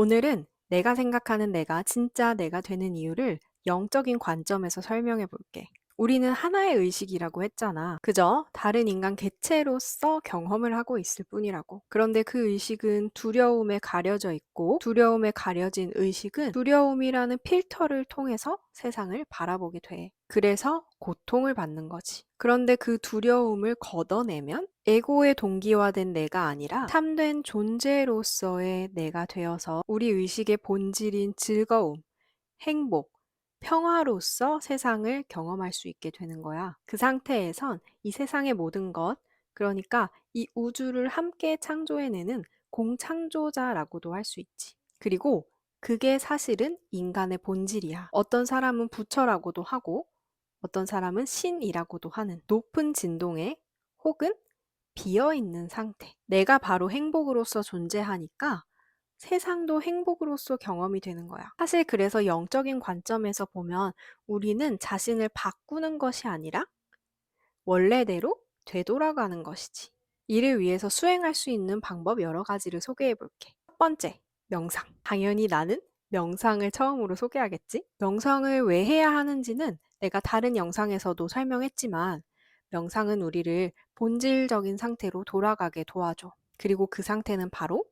오늘은 내가 생각하는 내가 진짜 내가 되는 이유를 영적인 관점에서 설명해 볼게. 우리는 하나의 의식이라고 했잖아. 그저 다른 인간 개체로서 경험을 하고 있을 뿐이라고. 그런데 그 의식은 두려움에 가려져 있고, 두려움에 가려진 의식은 두려움이라는 필터를 통해서 세상을 바라보게 돼. 그래서 고통을 받는 거지. 그런데 그 두려움을 걷어내면 에고의 동기화된 내가 아니라 참된 존재로서의 내가 되어서 우리 의식의 본질인 즐거움, 행복, 평화로서 세상을 경험할 수 있게 되는 거야. 그 상태에선 이 세상의 모든 것, 그러니까 이 우주를 함께 창조해내는 공창조자라고도 할 수 있지. 그리고 그게 사실은 인간의 본질이야. 어떤 사람은 부처라고도 하고, 어떤 사람은 신이라고도 하는 높은 진동에 혹은 비어 있는 상태. 내가 바로 행복으로서 존재하니까 세상도 행복으로서 경험이 되는 거야. 사실 그래서 영적인 관점에서 보면 우리는 자신을 바꾸는 것이 아니라 원래대로 되돌아가는 것이지. 이를 위해서 수행할 수 있는 방법 여러 가지를 소개해 볼게. 첫 번째, 명상. 당연히 나는 명상을 처음으로 소개하겠지? 명상을 왜 해야 하는지는 내가 다른 영상에서도 설명했지만 명상은 우리를 본질적인 상태로 돌아가게 도와줘. 그리고 그 상태는 바로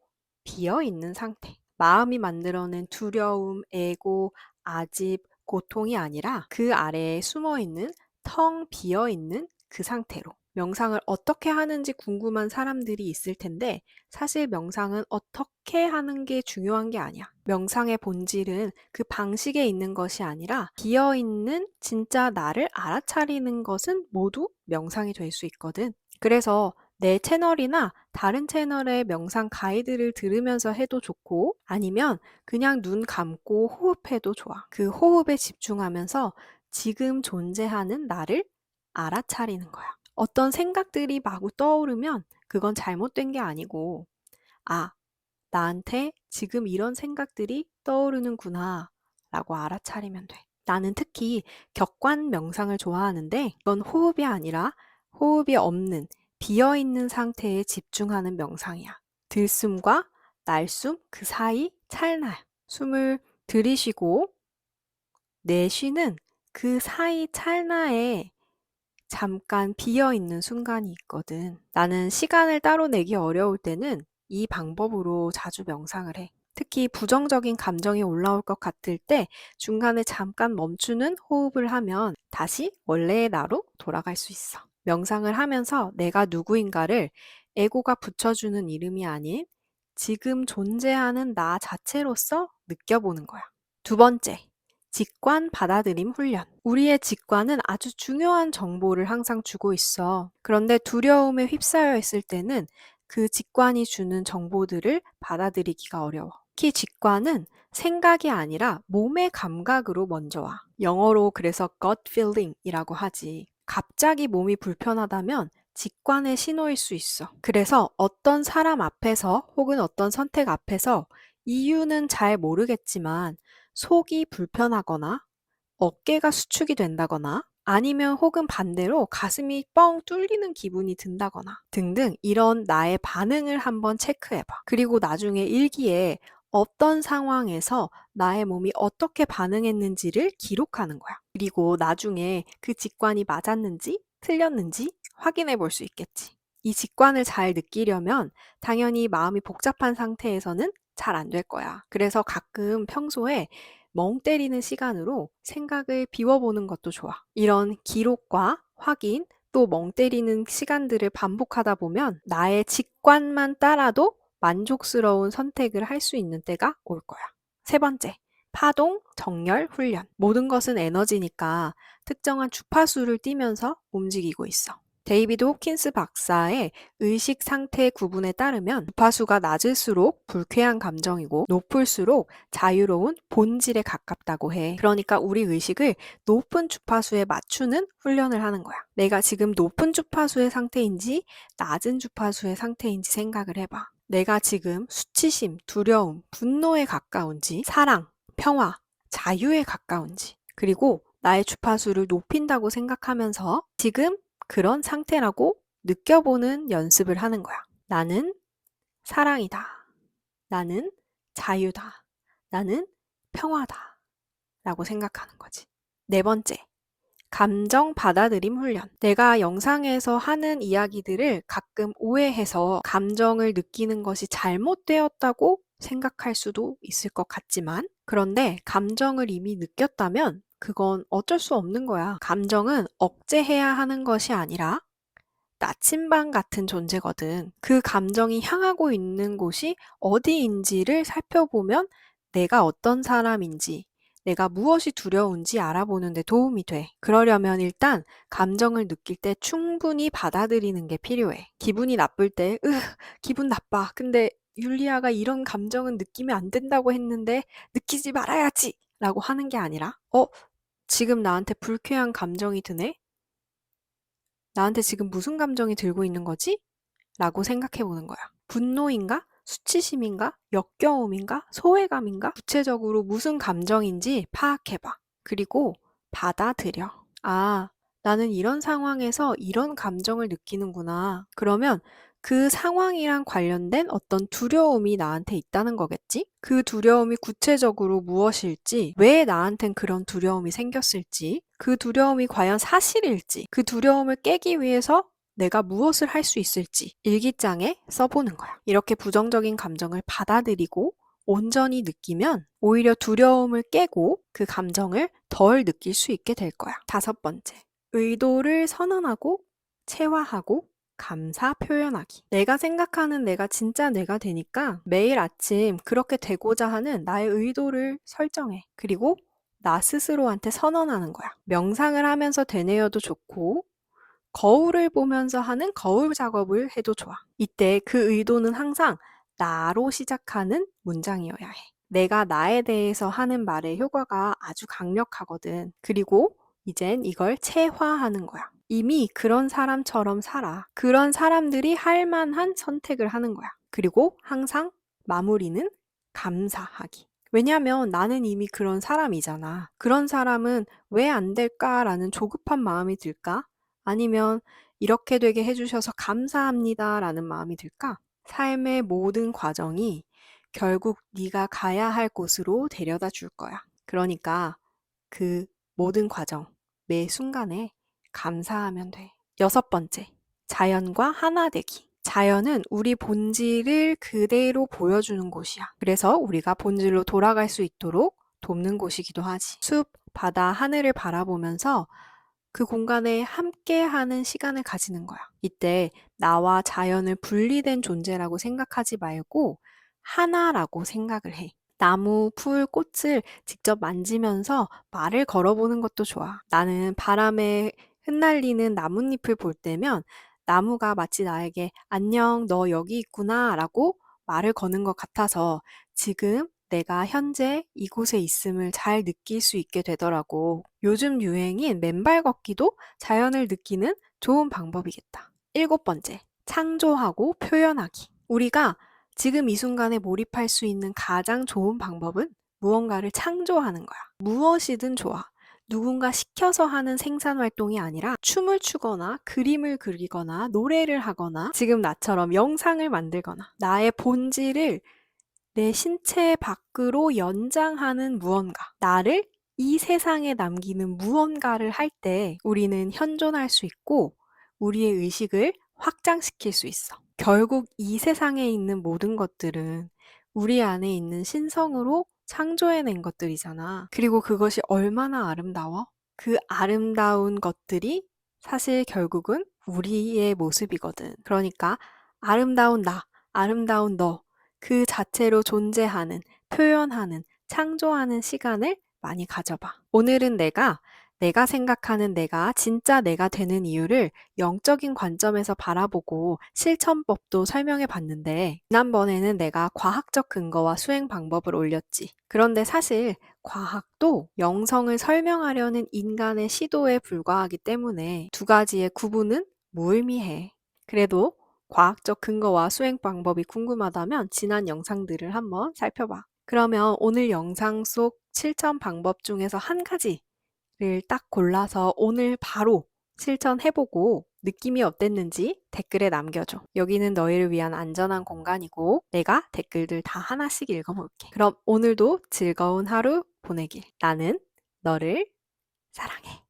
비어 있는 상태. 마음이 만들어낸 두려움, 애고, 아집, 고통이 아니라 그 아래에 숨어 있는 텅 비어 있는 그 상태로. 명상을 어떻게 하는지 궁금한 사람들이 있을 텐데 사실 명상은 어떻게 하는 게 중요한 게 아니야. 명상의 본질은 그 방식에 있는 것이 아니라 비어 있는 진짜 나를 알아차리는 것은 모두 명상이 될 수 있거든. 그래서 내 채널이나 다른 채널의 명상 가이드를 들으면서 해도 좋고 아니면 그냥 눈 감고 호흡해도 좋아. 그 호흡에 집중하면서 지금 존재하는 나를 알아차리는 거야. 어떤 생각들이 마구 떠오르면 그건 잘못된 게 아니고, 아, 나한테 지금 이런 생각들이 떠오르는구나 라고 알아차리면 돼. 나는 특히 격관 명상을 좋아하는데 이건 호흡이 아니라 호흡이 없는 비어 있는 상태에 집중하는 명상이야. 들숨과 날숨 그 사이 찰나야. 숨을 들이쉬고 내쉬는 그 사이 찰나에 잠깐 비어 있는 순간이 있거든. 나는 시간을 따로 내기 어려울 때는 이 방법으로 자주 명상을 해. 특히 부정적인 감정이 올라올 것 같을 때 중간에 잠깐 멈추는 호흡을 하면 다시 원래의 나로 돌아갈 수 있어. 명상을 하면서 내가 누구인가를 에고가 붙여주는 이름이 아닌 지금 존재하는 나 자체로서 느껴보는 거야. 두 번째, 직관 받아들임 훈련. 우리의 직관은 아주 중요한 정보를 항상 주고 있어. 그런데 두려움에 휩싸여 있을 때는 그 직관이 주는 정보들을 받아들이기가 어려워. 특히 직관은 생각이 아니라 몸의 감각으로 먼저 와. 영어로 그래서 gut feeling이라고 하지. 갑자기 몸이 불편하다면 직관의 신호일 수 있어. 그래서 어떤 사람 앞에서 혹은 어떤 선택 앞에서 이유는 잘 모르겠지만 속이 불편하거나 어깨가 수축이 된다거나 아니면 혹은 반대로 가슴이 뻥 뚫리는 기분이 든다거나 등등 이런 나의 반응을 한번 체크해봐. 그리고 나중에 일기에 어떤 상황에서 나의 몸이 어떻게 반응했는지를 기록하는 거야. 그리고 나중에 그 직관이 맞았는지 틀렸는지 확인해 볼 수 있겠지. 이 직관을 잘 느끼려면 당연히 마음이 복잡한 상태에서는 잘 안 될 거야. 그래서 가끔 평소에 멍 때리는 시간으로 생각을 비워보는 것도 좋아. 이런 기록과 확인, 또 멍 때리는 시간들을 반복하다 보면 나의 직관만 따라도 만족스러운 선택을 할 수 있는 때가 올 거야. 세 번째, 파동, 정렬, 훈련. 모든 것은 에너지니까 특정한 주파수를 띠면서 움직이고 있어. 데이비드 호킨스 박사의 의식 상태 구분에 따르면 주파수가 낮을수록 불쾌한 감정이고 높을수록 자유로운 본질에 가깝다고 해. 그러니까 우리 의식을 높은 주파수에 맞추는 훈련을 하는 거야. 내가 지금 높은 주파수의 상태인지 낮은 주파수의 상태인지 생각을 해봐. 내가 지금 수치심, 두려움, 분노에 가까운지 사랑, 평화, 자유에 가까운지 그리고 나의 주파수를 높인다고 생각하면서 지금 그런 상태라고 느껴보는 연습을 하는 거야. 나는 사랑이다. 나는 자유다. 나는 평화다. 라고 생각하는 거지. 네 번째, 감정 받아들임 훈련. 내가 영상에서 하는 이야기들을 가끔 오해해서 감정을 느끼는 것이 잘못되었다고 생각할 수도 있을 것 같지만, 그런데 감정을 이미 느꼈다면 그건 어쩔 수 없는 거야. 감정은 억제해야 하는 것이 아니라 나침반 같은 존재거든. 그 감정이 향하고 있는 곳이 어디인지를 살펴보면 내가 어떤 사람인지, 내가 무엇이 두려운지 알아보는 데 도움이 돼. 그러려면 일단 감정을 느낄 때 충분히 받아들이는 게 필요해. 기분이 나쁠 때, 으, 기분 나빠. 근데 율리아가 이런 감정은 느끼면 안 된다고 했는데 느끼지 말아야지! 라고 하는 게 아니라, 어, 지금 나한테 불쾌한 감정이 드네? 나한테 지금 무슨 감정이 들고 있는 거지? 라고 생각해 보는 거야. 분노인가? 수치심인가? 역겨움인가? 소외감인가? 구체적으로 무슨 감정인지 파악해봐. 그리고 받아들여. 아, 나는 이런 상황에서 이런 감정을 느끼는구나. 그러면 그 상황이랑 관련된 어떤 두려움이 나한테 있다는 거겠지? 그 두려움이 구체적으로 무엇일지, 왜 나한텐 그런 두려움이 생겼을지, 그 두려움이 과연 사실일지, 그 두려움을 깨기 위해서 내가 무엇을 할 수 있을지 일기장에 써보는 거야. 이렇게 부정적인 감정을 받아들이고 온전히 느끼면 오히려 두려움을 깨고 그 감정을 덜 느낄 수 있게 될 거야. 다섯 번째, 의도를 선언하고 체화하고 감사 표현하기. 내가 생각하는 내가 진짜 내가 되니까 매일 아침 그렇게 되고자 하는 나의 의도를 설정해. 그리고 나 스스로한테 선언하는 거야. 명상을 하면서 되뇌어도 좋고, 거울을 보면서 하는 거울 작업을 해도 좋아. 이때 그 의도는 항상 나로 시작하는 문장이어야 해. 내가 나에 대해서 하는 말의 효과가 아주 강력하거든. 그리고 이젠 이걸 체화하는 거야. 이미 그런 사람처럼 살아. 그런 사람들이 할 만한 선택을 하는 거야. 그리고 항상 마무리는 감사하기. 왜냐면 나는 이미 그런 사람이잖아. 그런 사람은 왜 안 될까라는 조급한 마음이 들까? 아니면 이렇게 되게 해주셔서 감사합니다 라는 마음이 들까? 삶의 모든 과정이 결국 네가 가야 할 곳으로 데려다 줄 거야. 그러니까 그 모든 과정, 매 순간에 감사하면 돼. 여섯 번째, 자연과 하나 되기. 자연은 우리 본질을 그대로 보여주는 곳이야. 그래서 우리가 본질로 돌아갈 수 있도록 돕는 곳이기도 하지. 숲, 바다, 하늘을 바라보면서 그 공간에 함께 하는 시간을 가지는 거야. 이때 나와 자연을 분리된 존재라고 생각하지 말고 하나라고 생각을 해. 나무, 풀, 꽃을 직접 만지면서 말을 걸어보는 것도 좋아. 나는 바람에 흩날리는 나뭇잎을 볼 때면 나무가 마치 나에게 안녕, 너 여기 있구나 라고 말을 거는 것 같아서 지금 내가 현재 이곳에 있음을 잘 느낄 수 있게 되더라고. 요즘 유행인 맨발 걷기도 자연을 느끼는 좋은 방법이겠다. 일곱 번째, 창조하고 표현하기. 우리가 지금 이 순간에 몰입할 수 있는 가장 좋은 방법은 무언가를 창조하는 거야. 무엇이든 좋아. 누군가 시켜서 하는 생산 활동이 아니라 춤을 추거나 그림을 그리거나 노래를 하거나 지금 나처럼 영상을 만들거나 나의 본질을 내 신체 밖으로 연장하는 무언가, 나를 이 세상에 남기는 무언가를 할 때 우리는 현존할 수 있고 우리의 의식을 확장시킬 수 있어. 결국 이 세상에 있는 모든 것들은 우리 안에 있는 신성으로 창조해낸 것들이잖아. 그리고 그것이 얼마나 아름다워? 그 아름다운 것들이 사실 결국은 우리의 모습이거든. 그러니까 아름다운 나, 아름다운 너, 그 자체로 존재하는, 표현하는, 창조하는 시간을 많이 가져봐. 오늘은 내가 내가 생각하는 내가 진짜 내가 되는 이유를 영적인 관점에서 바라보고 실천법도 설명해 봤는데, 지난번에는 내가 과학적 근거와 수행 방법을 올렸지. 그런데 사실 과학도 영성을 설명하려는 인간의 시도에 불과하기 때문에 두 가지의 구분은 무의미해. 그래도 과학적 근거와 수행 방법이 궁금하다면 지난 영상들을 한번 살펴봐. 그러면 오늘 영상 속 실천 방법 중에서 한 가지를 딱 골라서 오늘 바로 실천해보고 느낌이 어땠는지 댓글에 남겨줘. 여기는 너희를 위한 안전한 공간이고 내가 댓글들 다 하나씩 읽어볼게. 그럼 오늘도 즐거운 하루 보내길. 나는 너를 사랑해.